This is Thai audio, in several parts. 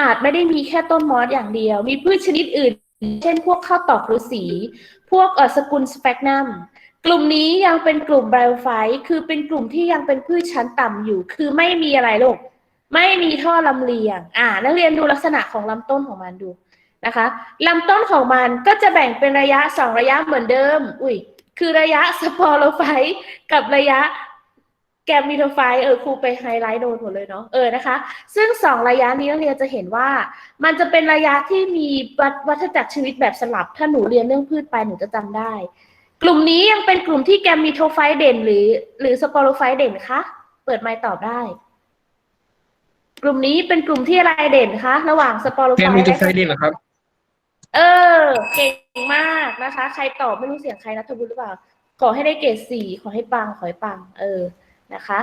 อาจไม่ได้มีแค่ต้นมอสอย่างเดียว มีพืชชนิดอื่น เช่นพวกข้าวตอกฤาษีพวกสกุลสเปกนัมกลุ่มนี้ยังเป็นกลุ่มไบโอไฟต์คือเป็นกลุ่มที่ยังเป็นพืชชั้นต่ำอยู่ คือไม่มีอะไรลูกไม่มีท่อลำเลียง อ่า นักเรียนดูลักษณะของลำต้นของมันดูนะคะลำต้นของมันก็จะแบ่งเป็นระยะสองระยะเหมือนเดิม อุ้ย คือระยะสปอโรไฟต์กับระยะ แกมมิโทไฟต์เออครูไปไฮไลท์โดนหมดเลยเนาะเออนะคะ ซึ่งสองระยะนี้นักเรียนจะเห็นว่า มันจะเป็นระยะที่มีวัฏวัฏจักรชีวิตแบบสลับ ถ้าหนูเรียนเรื่องพืชไปหนูจะจำได้ กลุ่มนี้ยังเป็นกลุ่มที่แกมมิโทไฟต์เด่น หรือ หรือสปอโรไฟต์เด่นคะเปิดไมค์ตอบได้ กลุ่มนี้เป็นกลุ่มที่อะไรเด่นคะระหว่างสปอโรไฟแกต์มีตัวและไฟดินเหรอครับ เออ เก่งมากนะคะ ใครตอบไม่รู้เสียงใครนัทบุญหรือเปล่าขอให้ได้เกรดสี่ขอให้ปังขอให้ปัง เออ นะคะ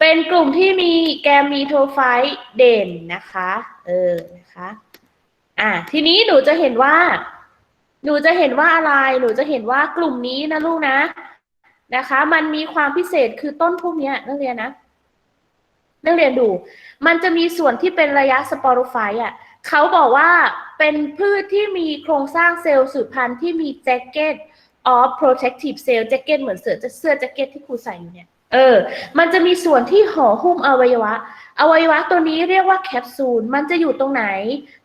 เป็นกลุ่มที่มีแกมมีโทไฟต์เด่นนะคะ เออ นะคะ อ่าทีนี้หนูจะเห็นว่า หนูจะเห็นว่าอะไร หนูจะเห็นว่ากลุ่มนี้นะลูกนะ นะคะ มันมีความพิเศษคือต้นพวกเนี้ยนักเรียนนะ นักเรียนดู มันจะมีส่วนที่เป็นระยะสปอโรไฟต์อะ เขาบอกว่าเป็นพืชที่มีโครงสร้างเซลล์สืบพันธุ์ที่มีแจ็คเก็ต of protective cell แจ็คเก็ตเหมือนเสื้อเสื้อแจ็คเก็ตที่ครูใส่อยู่เนี่ย เออ มันจะมีส่วนที่ห่อหุ้มอวัยวะ อวัยวะตัวนี้เรียกว่าแคปซูล มันจะอยู่ตรงไหน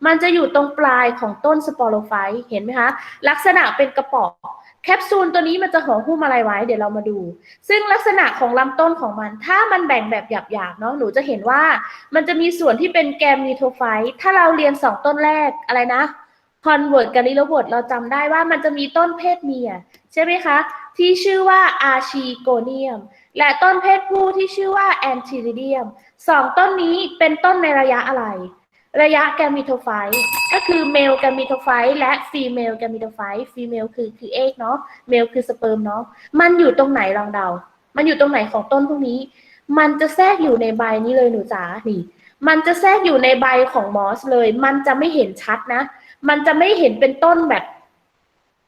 มันจะอยู่ตรงปลายของต้นสปอโรไฟต์เห็นไหมคะ ลักษณะเป็นกระป๋องแคปซูลตัวนี้มันจะห่อหุ้มอะไรไว้ เดี๋ยวเรามาดู ซึ่งลักษณะของลำต้นของมัน ถ้ามันแบ่งแบบหยาบๆเนาะ หนูจะเห็นว่า มันจะมีส่วนที่เป็นแกมมีโทไฟต์ถ้าเราเรียนสองต้นแรกอะไรนะคอนเวิร์ตกับลิโลบทเราจำได้ว่ามันจะมีต้นเพศเมีย ใช่ไหมคะ ที่ชื่อว่าอาชีโกเนียม และต้นเพศผู้ที่ชื่อว่าแอนทิริเดียมสองต้นนี้เป็นต้นในระยะอะไร ระยะแกมมิโทไฟต์ก็คือเมลแกมมิโทไฟต์และฟีเมลแกมมิโทไฟต์ฟีเมลคือคือเอกเนาะเมลคือสเปิร์มเนาะมันอยู่ตรงไหนลองเดา มันอยู่ตรงไหนของต้นพวกนี้ มันจะแทรกอยู่ในใบนี้เลยหนูจ๋านี่มันจะแทรกอยู่ในใบของมอสเลย มันจะไม่เห็นชัดนะ มันจะไม่เห็นเป็นต้นแบบ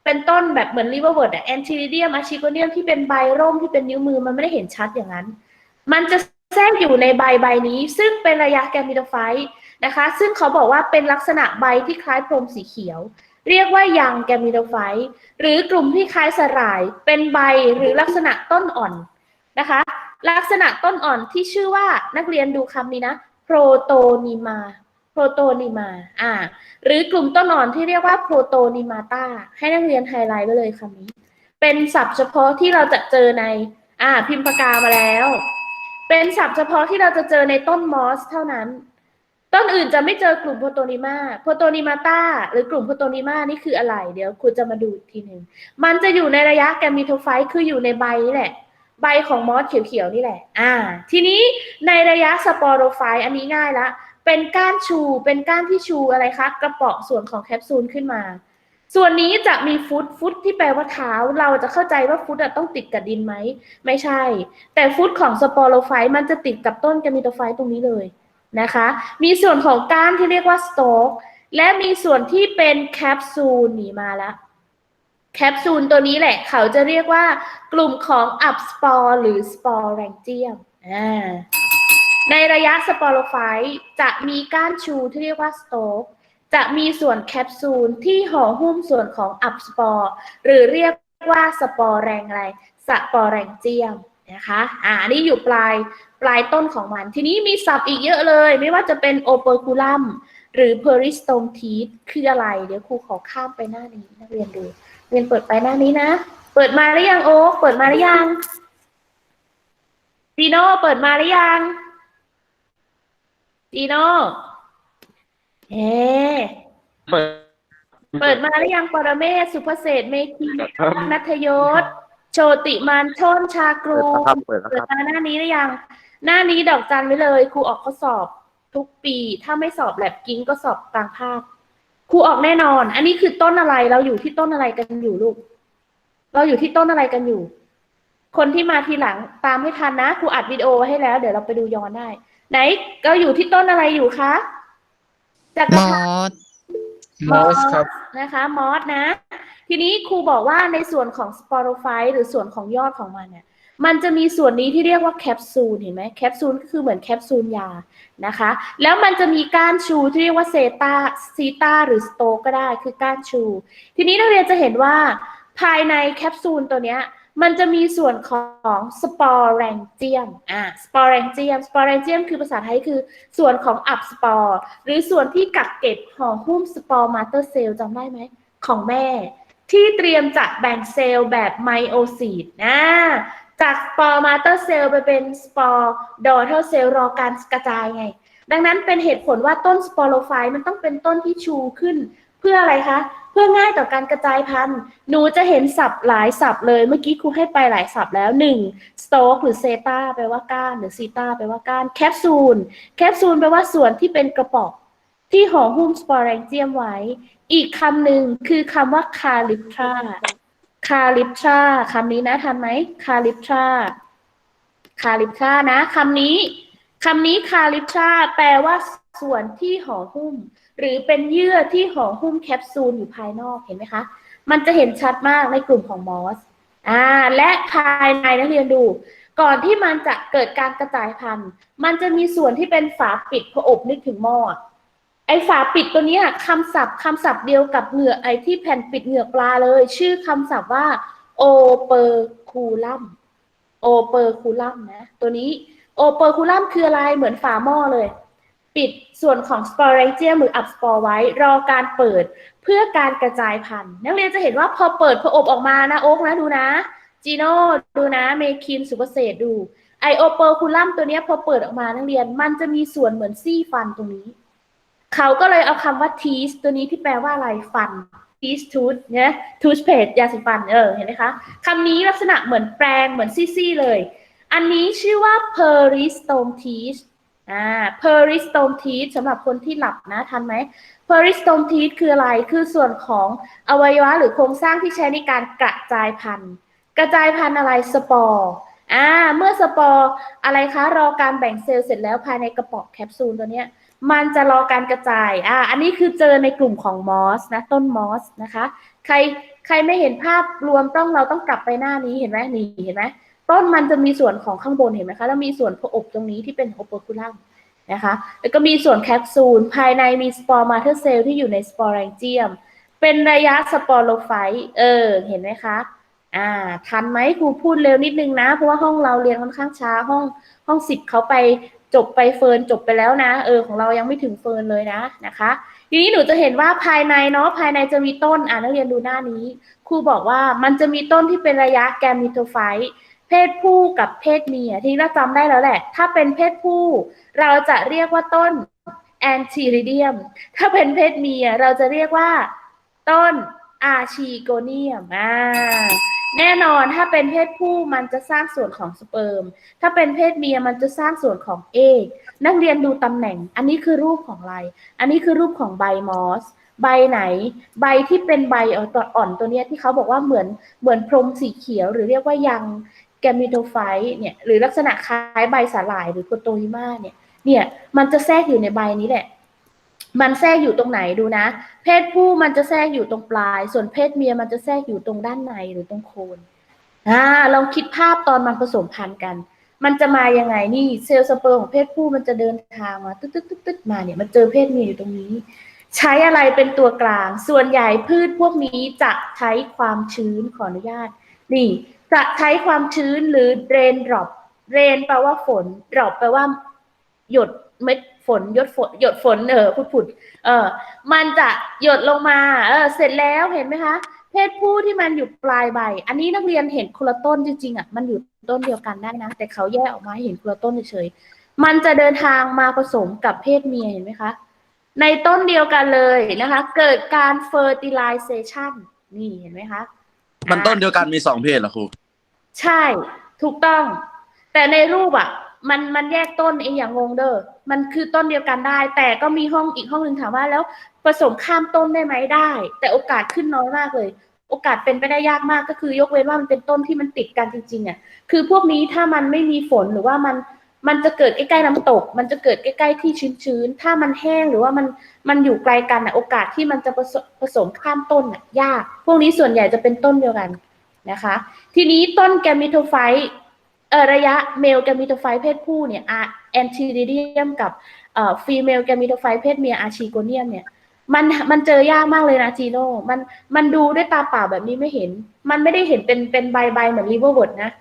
เป็นต้นแบบเหมือนลิเวอร์เวิร์ดอะแอนทิริเดียมอาชิโกเนียมที่เป็นใบร่มที่เป็นนิ้วมือมันไม่ได้เห็นชัดอย่างนั้น มันจะแทรกอยู่ในใบใบนี้ ซึ่งเป็นระยะแกมมิโทไฟต์นะคะ ซึ่งเขาบอกว่าเป็นลักษณะใบที่คล้ายพรมสีเขียว เรียกว่ายังแกมมิโทไฟต์หรือกลุ่มที่คล้ายสลาย เป็นใบหรือลักษณะต้นอ่อนนะคะ ลักษณะต้นอ่อนที่ชื่อว่านักเรียนดูคำนี้นะโปรโตนิมา โปรโตนิมา อ่า หรือกลุ่มต้นอ่อนที่เรียกว่าโปรโตนิมาตาให้นักเรียนไฮไลท์ไว้เลยคำนี้ เป็นศัพท์เฉพาะที่เราจะเจอใน อ่า พิมพ์ปากกามาแล้ว เป็นศัพท์เฉพาะที่เราจะเจอในต้นมอสเท่านั้น ต้นอื่นจะไม่เจอกลุ่มโพโตนิมาโพโตนิมาตาหรือกลุ่มโพโตนิมานี่คืออะไร เดี๋ยวครูจะมาดูทีหนึ่ง มันจะอยู่ในระยะแกมมิโทไฟต์คืออยู่ในใบนี่แหละใบของมอสเขียวๆนี่แหละ อ่า ทีนี้ในระยะสปอโรไฟต์อันนี้ง่ายละ เป็นก้านชู เป็นก้านที่ชูอะไรคะ กระเปาะส่วนของแคปซูลขึ้นมา ส่วนนี้จะมีฟุต ฟุตที่แปลว่าเท้า เราจะเข้าใจว่าฟุตต้องติดกับดินไหม ไม่ใช่ แต่ฟุตของสปอโรไฟต์มันจะติดกับต้นแกมมิโทไฟต์ตรงนี้เลยนะคะ มีส่วนของก้านที่เรียกว่าสโตกและมีส่วนที่เป็นแคปซูลหนีมาแล้วแคปซูลตัวนี้แหละ เขาจะเรียกว่ากลุ่มของอับสปอร์หรือสปอร์แรงเจียมอ่า ในระยะสปอโรไฟต์จะมีก้านชูที่เรียกว่าสโตกจะมีส่วนแคปซูลที่ห่อหุ้มส่วนของอับสปอร์หรือเรียกว่าสปอร์แรงอะไรสปอร์แรงเจียมนะคะอ่านี่อยู่ปลายปลายต้นของมัน ทีนี้มีศัพท์อีกเยอะเลย ไม่ว่าจะเป็นโอเปอร์คูลัมหรือเพอริสโตมทีสคืออะไร เดี๋ยวครูขอข้ามไปหน้านี้นักเรียนดูเรียนเปิดไปหน้านี้นะ เปิดมาหรือยังโอ๊เปิดมาหรือยังจีโน่เปิดมาหรือยัง จีโน่เฮ้เปิดเปิดมาหรือยังปรเมศสุภเศรษฐ์เมธีครับนัทยศ โชติมานชนชากรู เปิดแล้วครับเปิดแล้วเปิคดรับ มาหน้านี้หรือยัง หน้านี้ดอกจันไว้เลยครูออกข้อสอบทุกปี ถ้าไม่สอบแลบกิ้งก็สอบกลางภาคครูออกแน่นอน อันนี้คือต้นอะไรเราอยู่ที่ต้นอะไรกันอยู่ลูก เราอยู่ที่ต้นอะไรกันอยู่ คนที่มาทีหลังตามให้ทันนะครูอัดวิดีโอไว้ให้แล้ว เดี๋ยวเราไปดูย้อนได้ ไหนเราอยู่ที่ต้นอะไรอยู่คะจากกมระอถางสมอสครับนะคะมอสนะ ทีนี้ครูบอกว่าในส่วนของสปอโรไฟต์หรือส่วนของยอดของมันเนี่ย มันจะมีส่วนนี้ที่เรียกว่าแคปซูลเห็นไหมแคปซูลก็คือเหมือนแคปซูลยานะคะ แล้วมันจะมีก้านชูที่เรียกว่าเซตาซีตาหรือสโตก็ได้คือก้านชู ทีนี้นักเรียนจะเห็นว่าภายในแคปซูลตัวเนี้ย มันจะมีส่วนของสปอร์แรงเจียมอ่าสปอร์แรงเจียมสปอร์แรงเจียมคือภาษาไทยคือส่วนของอับสปอร์หรือส่วนที่กักเก็บห่อหุ้มสปอร์มาเตอร์เซลล์จำได้ไหม ของแม่ ที่เตรียมจะแบ่งเซลล์แบบไมโอซีดนะจากสปอร์มาเตอร์เซลล์ไปเป็นสปอร์ดอเทอร์เซลล์รอการกระจายไง ดังนั้นเป็นเหตุผลว่าต้นสปอโรไฟต์มันต้องเป็นต้นที่ชูขึ้น เพื่ออะไรคะ เพื่อง่ายต่อการกระจายพันธุ์ หนูจะเห็นศัพท์หลายศัพท์เลย เมื่อกี้ครูให้ไปหลายศัพท์แล้วหนึ่งสโตกหรือเซตาแปลว่าก้านหรือซีตาแปลว่าก้านแคปซูลแคปซูลแปลว่าส่วนที่เป็นกระป๋องที่ห่อหุ้มสปอร์แรงเจียมไว้ อีกคำหนึ่งคือคำว่าคาลิปทราคาลิปทราคำนี้นะทันไหมคาลิปทราคาลิปทรานะคำนี้คำนี้คาลิปทราแปลว่าส่วนที่ห่อหุ้ม หรือเป็นเยื่อที่ห่อหุ้มแคปซูลอยู่ภายนอกเห็นไหมคะ มันจะเห็นชัดมากในกลุ่มของมอสอ่าและภายในนักเรียนดู ก่อนที่มันจะเกิดการกระจายพันธุ์ มันจะมีส่วนที่เป็นฝาปิดพออบนึกถึงหม้อไอ้ฝาปิดตัวนี้ยคำศัพท์คำศัพท์เดียวกับเหงือกไอ้ที่แผ่นปิดเหงือกปลาเลย ชื่อคำศัพท์ว่าโอเปอร์คูลัมโอเปอร์คูลัมนะ ตัวนี้โอเปอร์คูลัมคืออะไรเหมือนฝาหม้อเลย ปิดส่วนของสปอร์เรเจียมหรืออับสปอร์ไว้ รอการเปิดเพื่อการกระจายพันธุ์ นักเรียนจะเห็นว่าพอเปิดพออบออกมานะโอ๊กนะดูนะจีโน่ดูนะเมคินสุภเศษตรดูไอโอเปอร์คูลัมตัวนี้พอเปิดออกมานักเรียนมันจะมีส่วนเหมือนซี่ฟันตรงนี้ เขาก็เลยเอาคำว่า teeth ตัวนี้ที่แปลว่าอะไรฟัน teeth tooth เนี่ย toothpaste ยาสีฟันเออเห็นไหมคะคำนี้ลักษณะเหมือนแปรงเหมือนซี่ๆเลย อันนี้ชื่อว่า peristome teeth อ่า peristome teeth สำหรับคนที่หลับนะทันไหม peristome teeth คืออะไร คือส่วนของอวัยวะหรือโครงสร้างที่ใช้ในการกระจายพันธุ์ กระจายพันธุ์อะไร สปอร์อ่า เมื่อสปอร์อะไรคะ รอการแบ่งเซลล์เสร็จแล้วภายในกระป๋องแคปซูลตัวเนี้ย มันจะรอการกระจาย อ่า อันนี้คือเจอในกลุ่มของมอสนะ ต้นมอสนะคะ ใครใครไม่เห็นภาพรวมต้องเราต้องกลับไปหน้านี้เห็นไหมนี่เห็นไหม ต้นมันจะมีส่วนของข้างบนเห็นไหมคะ แล้วมีส่วนผอบตรงนี้ที่เป็นโอเปอร์คูลัมนะคะ แล้วก็มีส่วนแคปซูล ภายในมีสปอร์มาเทอร์เซลล์ที่อยู่ในสปอร์แรงเจียม เป็นระยะสปอโรไฟต์เออ เห็นไหมคะ อ่า ทันไหมครูพูดเร็วนิดนึงนะ เพราะว่าห้องเราเรียนค่อนข้างช้า ห้อง ห้องสิบเขาไปจบไปเฟิร์นจบไปแล้วนะ เออ ของเรายังไม่ถึงเฟิร์นเลยนะนะคะ ทีนี้หนูจะเห็นว่าภายในเนาะ ภายในจะมีต้น อ่านักเรียนดูหน้านี้ ครูบอกว่ามันจะมีต้นที่เป็นระยะแกมมิโทไฟต์ เพศผู้กับเพศเมียทีนี้เราจำได้แล้วแหละ ถ้าเป็นเพศผู้ เราจะเรียกว่าต้นแอนทีริเดียม ถ้าเป็นเพศเมียเราจะเรียกว่า ต้นอาชีโกเนียมอ่าแน่นอนถ้าเป็นเพศผู้มันจะสร้างส่วนของสเปิร์ม ถ้าเป็นเพศเมียมันจะสร้างส่วนของเอกนักเรียนดูตำแหน่ง อันนี้คือรูปของอะไร อันนี้คือรูปของใบมอส ใบไหน ใบที่เป็นใบอ่อนๆตัวเนี้ยที่เขาบอกว่าเหมือนเหมือนพรมสีเขียว หรือเรียกว่ายัง แกมิโทไฟต์เนี่ยหรือลักษณะคล้ายใบสาหร่ายหรือโคโตฮิมาเนี่ยเนี่ยมันจะแทรกอยู่ในใบนี้แหละ มันแทรกอยู่ตรงไหนดูนะ เพศผู้มันจะแทรกอยู่ตรงปลาย ส่วนเพศเมียมันจะแทรกอยู่ตรงด้านในหรือตรงโคนอ่าลองคิดภาพตอนมันผสมพันธุ์กัน มันจะมายังไงนี่เซลล์สเปิร์มของเพศผู้มันจะเดินทางมาตึ๊ดตึ๊ดตึ๊ดตึ๊ดมาเนี่ยมันเจอเพศเมียอยู่ตรงนี้ ใช้อะไรเป็นตัวกลาง ส่วนใหญ่พืชพวกนี้จะใช้ความชื้นขออนุญาต นี่ จะใช้ความชื้นหรือ rain drop rain แปลว่าฝน drop แปลว่า หยดเม็ดฝนหยดฝนหยดฝนเออพุดพุดเออมันจะหยดลงมาเออเสร็จแล้วเห็นไหมคะ เพศผู้ที่มันอยู่ปลายใบ อันนี้นักเรียนเห็นคนละต้นจริงๆอะมันอยู่ต้นเดียวกันได้นะ แต่เขาแยกออกมาเห็นคนละต้นเฉยๆมันจะเดินทางมาผสมกับเพศเมียเห็นไหมคะ ในต้นเดียวกันเลยนะคะ เกิดการ fertilization นี่เห็นไหมคะ มันต้นเดียวกันมีสองเพศเหรอครู ใช่ ถูกต้อง แต่ในรูปอะ มันมันแยกต้นเองอย่างงงเด้อมันคือต้นเดียวกันได้ แต่ก็มีห้องอีกห้องหนึ่งถามว่าแล้วผสมข้ามต้นได้ไหมได้ แต่โอกาสขึ้นน้อยมากเลย โอกาสเป็นไปได้ยากมากก็คือยกเว้นว่ามันเป็นต้นที่มันติดกันจริงๆอะคือพวกนี้ถ้ามันไม่มีฝนหรือว่ามันมันจะเกิดใกล้ๆน้ำตก มันจะเกิดใกล้ๆที่ชื้นๆ ถ้ามันแห้งหรือว่ามันมันอยู่ไกลกันอะโอกาสที่มันจะผสมผสมข้ามต้นอะยาก พวกนี้ส่วนใหญ่จะเป็นต้นเดียวกัน นะคะ ทีนี้ต้นแกมมิโทไฟต์ระยะเมลแกมิโตไฟต์เพศผู้เนี่ยแอนติริเดียมกับฟีเมลแกมิโตไฟต์เพศเมียอาชีโกเนียมเนี่ยมันมันเจอยากมากเลยนะจีโน่มันมันดูด้วยตาเปล่าแบบนี้ไม่เห็น มันไม่ได้เห็นเป็นเป็นใบใบเหมือนลิเวอร์วดนะ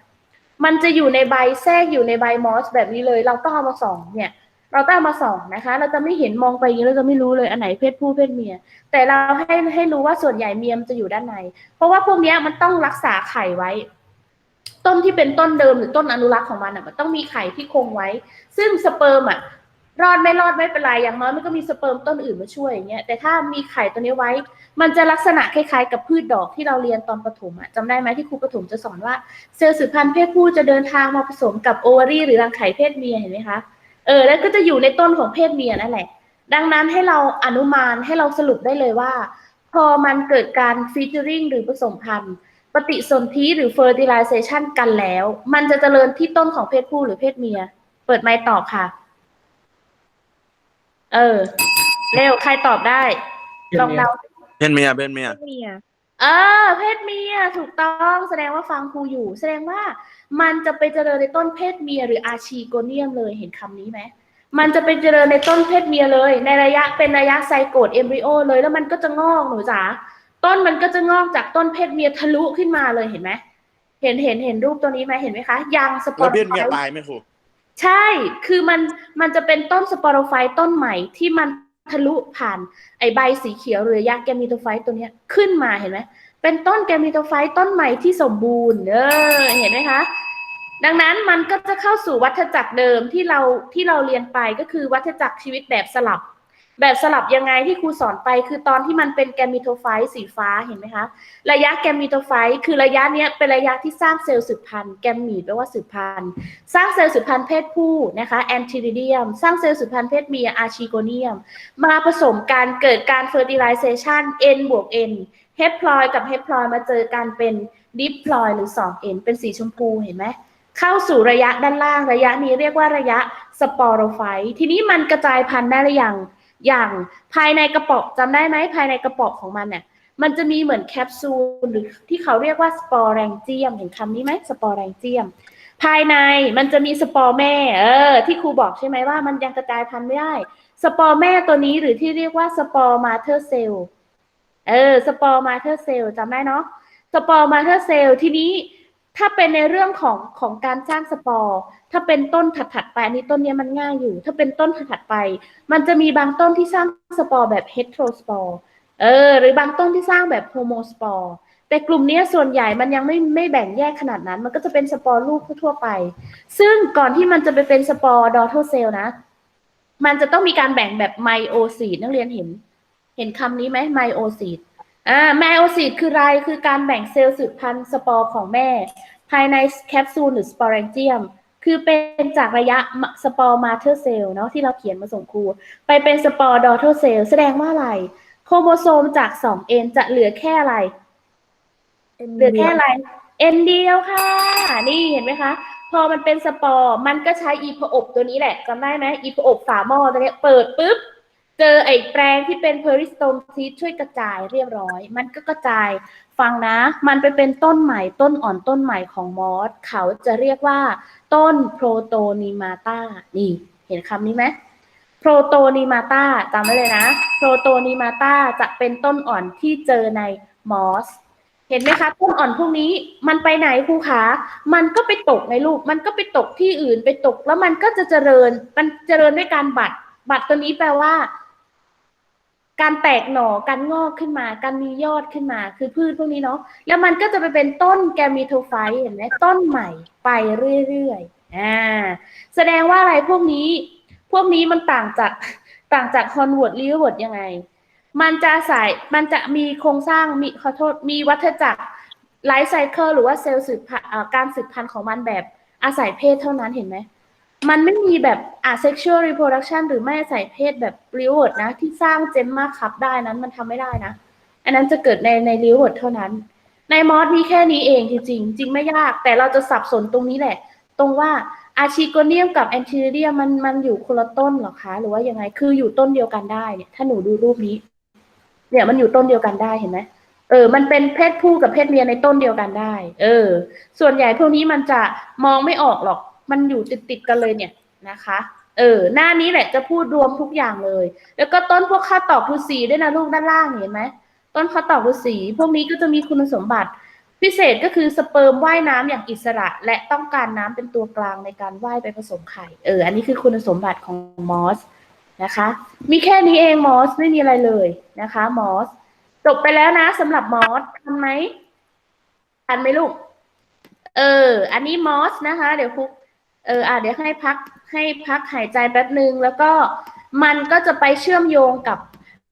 มันจะอยู่ในใบแทรกอยู่ในใบมอสแบบนี้เลย เราต้องเอามาส่องเนี่ย เราตั้งมาสองนะคะ เราจะไม่เห็นมองไปอย่างนี้เราจะไม่รู้เลยอันไหนเพศผู้เพศเมีย แต่เราให้ให้รู้ว่าส่วนใหญ่เมียมจะอยู่ด้านใน เพราะว่าพวกนี้มันต้องรักษาไข่ไว้ ต้นที่เป็นต้นเดิมหรือต้นอนุรักษ์ของมันอะมันต้องมีไข่ที่คงไว้ ซึ่งสเปิร์มอะรอดไม่รอดไม่เป็นไรอย่างน้อยมันก็มีสเปิร์มต้นอื่นมาช่วยอย่างเงี้ยแต่ถ้ามีไข่ตัวนี้ไว้ มันจะลักษณะคล้ายๆ กับพืชดอกที่เราเรียนตอนประถมอะจำได้ไหมที่ครูประถมจะสอนว่าเซลล์สืบพันธุ์เพศผู้จะเดินทางมาผสมกับโอวารีหรือรังไข่เพศเมียเห็นไหมคะ ออ แล้วก็จะอยู่ในต้นของเพศเมียนั่นแหละ ดังนั้นให้เราอนุมานให้เราสรุปได้เลยว่า พอมันเกิดการฟีเจอริงหรือผสมพันธุ์ปฏิสนธิหรือ fertilization กันแล้ว มันจะเจริญที่ต้นของเพศผู้หรือเพศเมีย เปิดไมค์ตอบค่ะ เออ เร็ว ใครตอบได้ ลองเดาเพศเมียเพศเมีย เมีย เออ เพศเมีย ถูกต้อง แสดงว่าฟังครูอยู่ แสดงว่า มันจะไปเจริญในต้นเพศเมียหรืออาชีโกเนียมเลยเห็นคำนี้ไหมมันจะไปเจริญในต้นเพศเมียเลย ในระยะเป็นระยะไซโกตเอมบริโอเลยแล้วมันก็จะงอกหนูจ๋าต้นมันก็จะงอกจากต้นเพศเมียทะลุขึ้นมาเลยเห็นไหมเห็นเห็นเห็นรูปตัวนี้ไหมเห็นไหมคะยางสปอแล้วร์เพศเมียไฟต์ตายไหมครูใช่คือมันมันจะเป็นต้นสปอโรไฟต์ต้นใหม่ที่มันทะลุผ่านไอใบสีเขียวหรือยาแกมิโตไฟต์ตัวเนี้ยขึ้นมาเห็นไหม เป็นต้นแกมิโตไฟต์ต้นใหม่ที่สมบูรณ์ เออ เห็นไหมคะ ดังนั้นมันก็จะเข้าสู่วัฏจักรเดิมที่เราที่เราเรียนไปก็คือวัฏจักรชีวิตแบบสลับ แบบสลับยังไงที่ครูสอนไป คือตอนที่มันเป็นแกมิโทไฟต์สีฟ้าเห็นไหมคะระยะแกมิโทไฟต์คือระยะเนี้ยเป็นระยะที่สร้างเซลล์สืบพันธุ์แกมมีแปลว่าสืบพันธุ์สร้างเซลล์สืบพันธุ์เพศผู้นะคะแอนติริเดียมสร้างเซลล์สืบพันธุ์เพศเมียอาชิโกเนียม มาผสมกันเกิดการเฟอร์ติไลเซชัน N บวก N ฮปพลอยกับเฮปพลอยมาเจอกันเป็นดิปพลอยหรือ 2N เป็นสีชมพูเห็นไหมเข้าสู่ระยะด้านล่างระยะนี้เรียกว่าระยะสปอโรไฟต์ทีนี้มันกระจายพันธุ์ได้หรือยังอย่างภายในกระป๋องจำได้ไหมภายในกระป๋องของมันเนี่ยมันจะมีเหมือนแคปซูลหรือที่เขาเรียกว่าสปอร์แรงเจียมเห็นคำนี้ไหมสปอร์แรงเจียม ภายในมันจะมีสปอร์แม่เออที่ครูบอกใช่ไหมว่ามันยังกระจายพันธุ์ไม่ได้ สปอร์แม่ตัวนี้หรือที่เรียกว่าสปอร์มาเธอร์เซล เออสปอร์มาเธอร์เซลจำได้เนาะสปอร์มาเธอร์เซลทีนี้ถ้าเป็นในเรื่องของของการสร้างสปอร์ ถ้าเป็นต้นถัดๆไปอันนี้ต้นเนี้ยมันง่ายอยู่ ถ้าเป็นต้นถัดๆไป มันจะมีบางต้นที่สร้างสปอร์แบบเฮตโรสปอร์เออหรือบางต้นที่สร้างแบบโฮโมสปอร์แต่กลุ่มนี้ส่วนใหญ่มันยังไม่ไม่แบ่งแยกขนาดนั้น มันก็จะเป็นสปอร์ลูกทั่วไป ซึ่งก่อนที่มันจะไปเป็นสปอร์ดอทเซลนะ มันจะต้องมีการแบ่งแบบไมโอซีดนักเรียนเห็น เห็นคำนี้ไหมไมโอซีดอ่าไมโอซีดคืออะไรคือการแบ่งเซลล์สืบพันธุ์สปอร์ของแม่ ภายในแคปซูลหรือสปอร์แรงเจียม คือเป็นจากระยะสปอร์มาเธอร์เซลเนาะที่เราเขียนมาส่งครู ไปเป็นสปอร์ดอทเซลแสดงว่าอะไร โครโมโซมจาก 2N จะเหลือแค่อะไร เหลือแค่อะไร N เดียวค่ะ นี่เห็นไหมคะพอมันเป็นสปอร์มันก็ใช้อีพอบตัวนี้แหละจำได้ไหมอีพอบฝาหม้อตัวเนี้ยเปิดปุ๊บ เจอไอ้แปรงที่เป็นเพอริสโตมซีช่วยกระจายเรียบร้อย มันก็กระจาย ฟังนะ มันไปเป็นต้นใหม่ต้นอ่อนต้นใหม่ของมอสเขาจะเรียกว่า ต้นโปรโตนิมาตานี่เห็นคำนี้ไหมโปรโตนิมาตาจำไว้เลยนะโปรโตนิมาตาจะเป็นต้นอ่อนที่เจอในมอสเห็นไหมคะต้นอ่อนพวกนี้มันไปไหนครูคะมันก็ไปตกในลูก มันก็ไปตกที่อื่นไปตก แล้วมันก็จะเจริญมันเจริญด้วยการบัดบัดตัวนี้แปลว่า การแตกหน่อการงอกขึ้นมา การมียอดขึ้นมาคือพืชพวกนี้เนาะแล้วมันก็จะไปเป็นต้นแกมิโทไฟเห็นไหมต้นใหม่ไปเรื่อยๆอ่าแสดงว่าอะไรพวกนี้ พวกนี้มันต่างจากต่างจากฮอนวอร์ดลิเวอร์ดยังไง มันจะอายมันจะมีโครงสร้างมีขอโทษมีวัฏจักรไลฟ์ไซเคิลหรือว่าเซลล์สืบพันการสืบพันธุ์ของมันแบบอาศัยเพศเท่านั้นเห็นไหม มันไม่มีแบบอะ sexual reproduction หรือไม่อาศัยเพศแบบริวอร์นะ ที่สร้างเจมมาคับได้นั้นมันทำไม่ได้นะ อันนั้นจะเกิดในในริวอร์ดเท่านั้น ในมอสมีแค่นี้เองจริงจริงไม่ยาก แต่เราจะสับสนตรงนี้แหละ ตรงว่าอาชิโกเนียมกับแอนติเรียมมันมันอยู่คนละต้นหรอคะ หรือว่ายังไงคืออยู่ต้นเดียวกันได้เนี่ย ถ้าหนูดูรูปนี้ เนี่ยมันอยู่ต้นเดียวกันได้เห็นไหมเออ มันเป็นเพศผู้กับเพศเมียในต้นเดียวกันได้ เออ ส่วนใหญ่พวกนี้มันจะมองไม่ออกหรอก มันอยู่ติดติดๆกันเลยเนี่ยนะคะ เออ หน้านี้แหละจะพูดรวมทุกอย่างเลย แล้วก็ต้นพวกข้าวตอกฤาษีด้วยนะลูกด้านล่างเห็นไหมต้นข้าวตอกฤาษีพวกนี้ก็จะมีคุณสมบัติ พิเศษก็คือสเปิร์มว่ายน้ำอย่างอิสระ และต้องการน้ำเป็นตัวกลางในการว่ายไปผสมไข่ เออ อันนี้คือคุณสมบัติของมอสนะคะ มีแค่นี้เองมอสไม่มีอะไรเลยนะคะมอสจบไปแล้วนะสำหรับมอสทันไหมทันไหมลูก เออ อันนี้มอสนะคะ เดี๋ยวครู เอออะเดี๋ยวให้พักให้พักหายใจแป๊บหนึ่งแล้วก็มันก็จะไปเชื่อมโยงกับ